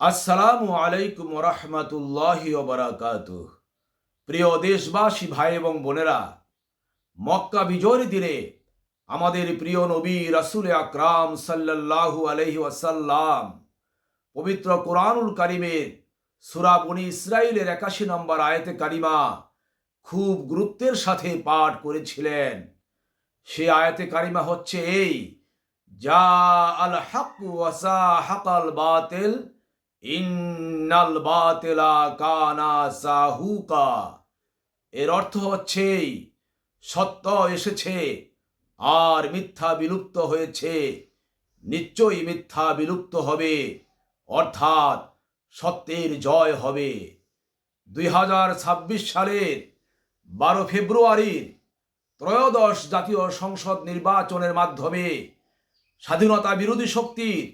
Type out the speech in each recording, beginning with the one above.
আসসালামু আলাইকুম রহমতুল্লাহ বারাকাত প্রিয় দেশবাসী, ভাই এবং বোনেরা, মক্কা বিজয়ের দিনে আমাদের প্রিয় নবী রাসুল আকরাম সাল্লাল্লাহু আলহি ওয়াসাল্লাম পবিত্র কোরআনুল কারিমের সুরা বনি ইসরায়েলের একাশি নম্বর আয়তে কারিমা খুব গুরুত্বের সাথে পাঠ করেছিলেন। সে আয়াতে কারিমা হচ্ছে এই যা আল হক ওয়াসা হাকাল বাতিল ইন্নাল বাতিলা কানা সাহুকা। এর অর্থ হচ্ছে সত্য এসেছে, আর মিথ্যা বিলুপ্ত হয়েছে, নিশ্চয়ই মিথ্যা বিলুপ্ত হবে, অর্থাৎ সত্যের জয় হবে। দুই হাজার ছাব্বিশ সালের বারো ফেব্রুয়ারির ত্রয়োদশ জাতীয় সংসদ নির্বাচনের মাধ্যমে স্বাধীনতা বিরোধী শক্তির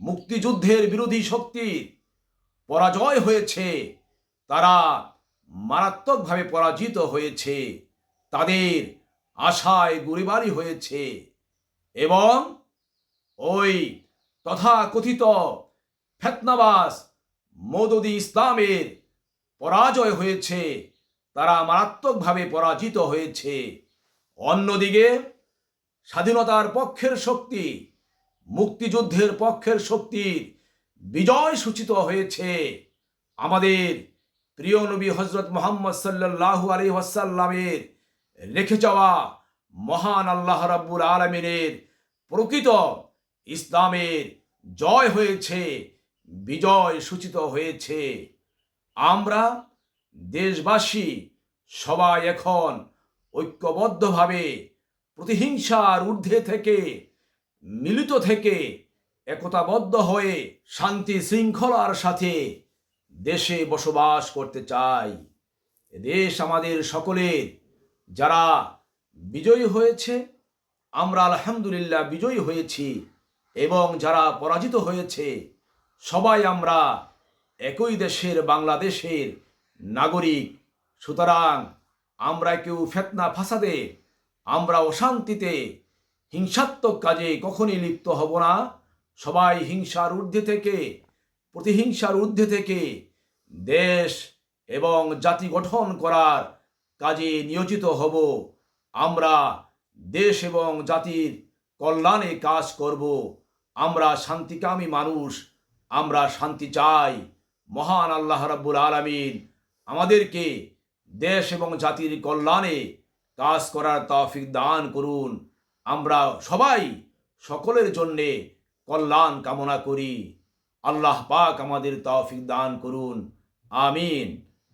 মুক্তিযুদ্ধের বিরোধী শক্তির পরাজয় হয়েছে, তারা মারাত্মকভাবে পরাজিত হয়েছে, তাদের আশায় গুরিবারি হয়েছে এবং ওই তথাকথিত ফেতনাবাস মৌদুদি ইসলামের পরাজয় হয়েছে, তারা মারাত্মকভাবে পরাজিত হয়েছে। অন্যদিকে স্বাধীনতার পক্ষের শক্তি মুক্তিযুদ্ধের পক্ষের শক্তির বিজয় সূচিত হয়েছে। আমাদের প্রিয় নবী হজরত মোহাম্মদ সাল্লাহ আলী ওয়াসাল্লামের রেখে যাওয়া মহান আল্লাহ রাব্বুল আলমিনের প্রকৃত ইসলামের জয় হয়েছে, বিজয় সূচিত হয়েছে। আমরা দেশবাসী সবাই এখন ঐক্যবদ্ধভাবে প্রতিহিংসার ঊর্ধ্বে থেকে মিলিত থেকে একতাবদ্ধ হয়ে শান্তি শৃঙ্খলার সাথে দেশে বসবাস করতে চাই। দেশ আমাদের সকলের। যারা বিজয়ী হয়েছে, আমরা আলহামদুলিল্লাহ বিজয়ী হয়েছি এবং যারা পরাজিত হয়েছে, সবাই আমরা একই দেশের বাংলাদেশের নাগরিক। সুতরাং আমরা কেউ ফেতনা ফাসাদে, আমরা অশান্তিতে হিংসাত্মক কাজে কখনই লিপ্ত হব না। সবাই হিংসার ঊর্ধ্বে থেকে, প্রতিহিংসার ঊর্ধ্বে থেকে দেশ এবং জাতি গঠন করার কাজে নিয়োজিত হব। আমরা দেশ এবং জাতির কল্যাণে কাজ করব। আমরা শান্তিকামী মানুষ। আমরা শান্তি চাই। মহান আল্লাহ রাব্বুল আলমিন আমাদেরকে দেশ এবং জাতির কল্যাণে কাজ করার তৌফিক দান করুন। আমরা সবাই সকলের জন্যে কল্যাণ কামনা করি। আল্লাহ পাক আমাদের তৌফিক দান করুন। আমিন।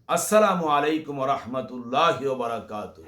আসসালামু আলাইকুম রহমতুল্লাহ বারাকাতুহ।